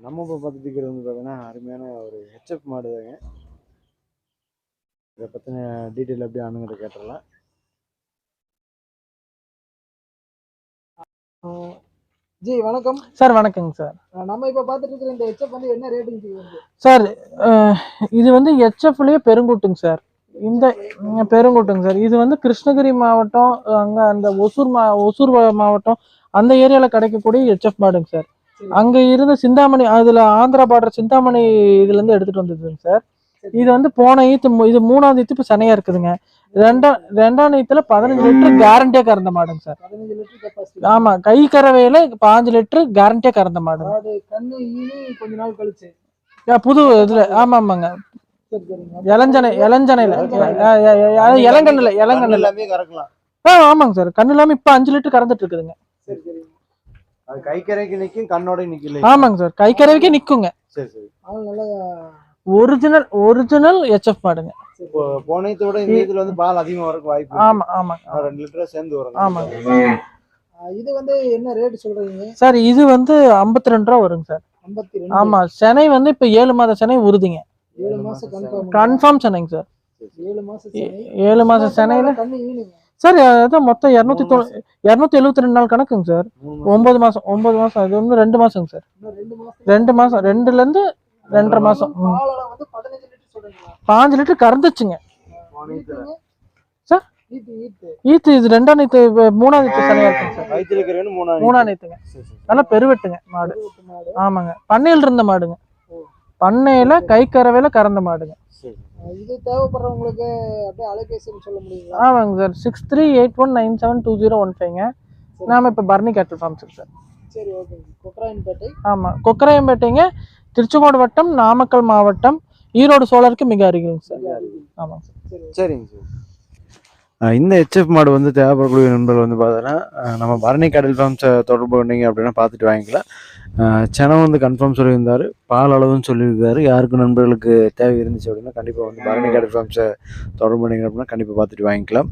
நம்ம இப்போ பார்த்துட்டு இருக்கிறது வந்து பார்த்தீங்கன்னா அருமையான ஒரு ஹெச்எஃப் மாடு தாங்க. இதை பற்றின டீட்டெயில் அப்படியே அணுங்கிட்ட கேட்டுடலாம். ஜி வணக்கம். சார் வணக்கங்க சார். நம்ம இப்ப பார்த்துட்டு இருக்கிற இந்த ஹெச்எப் வந்து என்ன ரேட்டிங் சார் இது வந்து ஹெச்எஃப்லயே பெருங்குட்டுங்க சார். இந்த பெருங்குட்டுங்க சார். இது வந்து கிருஷ்ணகிரி மாவட்டம் அங்கே அந்த ஒசூர் மா ஒசூர் மாவட்டம் அந்த ஏரியாவில் கிடைக்கக்கூடிய ஹெச்எஃப் மாடுங்க சரி. அங்கே இருந்த சிந்தாமணி அதில் ஆந்திரா பார்டர் சிந்தாமணி இதுலேருந்து எடுத்துகிட்டு வந்ததுங்க சார் இது வந்து போன ஈத்து இது மூணாவது ஈத்து இப்போ சனையாக இருக்குதுங்க. ரெண்டாம் ரெண்டாம் ஈத்துல பதினஞ்சு லிட்டர் கேரண்டியாக கறந்த மாடுங்க சார் ஆமாம் கை கறவையில் பாஞ்சு லிட்டர் கேரண்டியாக கறந்த ஈனி கொஞ்ச நாள் கழிச்சு. புது இதில் ஆமாம் ஆமாங்க. சரி இளஞ்சனை இளஞ்சனையில். இளங்கண்ணில் இளங்கண்ணில். ஆமாங்க சார் கண்ணு இல்லாமல் இப்போ அஞ்சு லிட்டர் கறந்துட்டு இருக்குதுங்க. சரி சரிங்க அது கை கரைக்கு நிற்கும் கண்ணோட நிற்கல ஆமாங்க சார். கை கறவைக்கே நிற்குங்க சரி. சரி ஒரிஜினல் ஒரிஜினல் ஹெச்எஃப் மாடுங்க. இப்போ போனதை விட இந்த இதுல வந்து பால் அதிகமா வரக்கு வாய்ப்பு இருக்கு. ஆமாம் ஆமாங்க ஆ, ரெண்டு லிட்டரா சேர்ந்து வரும். ஆமாங்க. இது வந்து என்ன ரேட் சொல்றீங்க? சார் இது வந்து ஐம்பத்தி ரெண்டு ரூபா வருங்க சார். ஆமாம் சென்னை வந்து இப்போ ஏழு மாத சென்னை உறுதிங்க. ஏழு மாசம் கன்ஃபார்ம் கன்ஃபார்ம் சென்னைங்க சார். ஏழு மாசம் ஏழு மாத சென்னையில் சார் அதான் மொத்தம் இரநூத்தி தொ இரநூத்தி எழுபத்தி ரெண்டு நாள் கணக்குங்க சார். மூணு மாசம். ஒன்பது மாதம் ஒன்பது மாதம் அது வந்து ரெண்டு மாதங்க சார். ரெண்டு மாசம். ரெண்டு மாதம் ரெண்டுலேருந்து ரெண்டரை மாதம் ம். பாலெல்லாம் வந்து பதினஞ்சு லிட்டர் சொல்றீங்களா? பாஞ்சு லிட்டர் கறந்துச்சுங்க. சார்? ஈத்து இது ரெண்டாம் நீத்து மூணாம் நீத்து சனையா இருக்குங்க சார். மூணாம் நீத்துங்க. நல்லா பெருவெட்டுங்க மாடு. ஆமாங்க. பண்ணையில் இருந்த மாடுங்க. பண்ணையில கை கறவையில கறந்த மாடுங்க. இது தேவைப்படுறவங்களுக்கு அப்படியே அலைபேசின்னு சொல்ல முடியுங்களா? ஆமாங்க sir. Six three eight one nine seven two zero one ஃபைவ்ங்க. நாம இப்போ பர்னி கேட்டல் ஃபார்ம்ஸ் சார் சரி ஓகேங்க கொக்கராயன்பேட்டை. ஆமாம் கொக்கராயம்பேட்டைங்க திருச்செங்கோடு வட்டம் நாமக்கல் மாவட்டம் ஈரோடு சோழருக்கு மிக அருகிலுங்க சார். ஆமாங்க சார். சரி சரிங்க சார். இந்த ஹெச்எஃப் மாடு வந்து தேவைப்படக்கூடிய நண்பர்கள் வந்து பார்த்தோன்னா நம்ம பரணி கடல் ஃபார்ம்ஸை தொடர்பு பண்ணீங்க அப்படின்னா பார்த்துட்டு வாங்கிக்கலாம். அஹ் செனம் வந்து கன்ஃபார்ம் சொல்லியிருந்தாரு பால் அளவுன்னு சொல்லியிருக்காரு. யாருக்கும் நண்பர்களுக்கு தேவை இருந்துச்சு அப்படின்னா கண்டிப்பாக வந்து பரணி கடல் ஃபார்ம்ஸை தொடர்பு பண்ணிங்க அப்படின்னா கண்டிப்பாக பார்த்துட்டு வாங்கிக்கலாம்.